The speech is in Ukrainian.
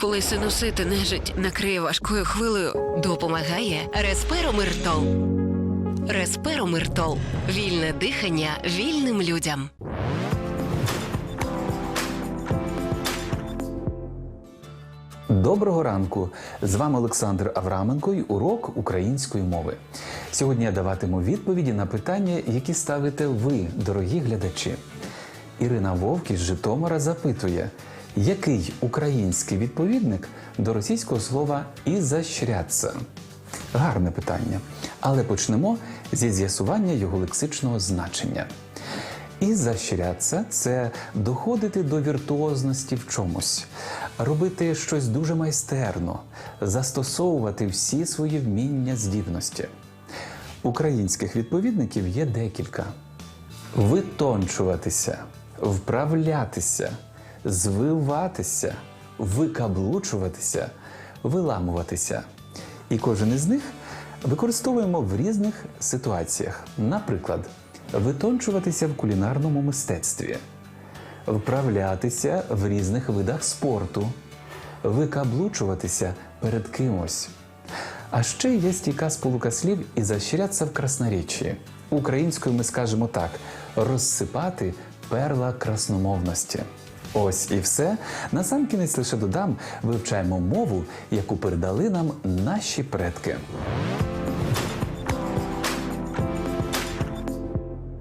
Коли синусити нежить накриє важкою хвилею, Допомагає Респиромиртол. Респиромиртол. Вільне дихання вільним людям. Доброго ранку! З вами Олександр Авраменко і урок української мови. Сьогодні я даватиму відповіді на питання, які ставите ви, дорогі глядачі. Ірина Вовк із Житомира запитує, який український відповідник до російського слова «ізощряться»? Гарне питання. Але почнемо зі з'ясування його лексичного значення. І защиряться це доходити до віртуозності в чомусь, робити щось дуже майстерно, застосовувати всі свої вміння здібності. Українських відповідників є декілька: витончуватися, вправлятися, звиватися, викаблучуватися, виламуватися. І кожен із них використовуємо в різних ситуаціях. Наприклад, витончуватися в кулінарному мистецтві, вправлятися в різних видах спорту, викаблучуватися перед кимось. А ще є стійка сполука слів і защиряться в красноріччі. Українською ми скажемо так: розсипати перла красномовності. Ось і все. Насамкінець лише додам, вивчаємо мову, яку передали нам наші предки.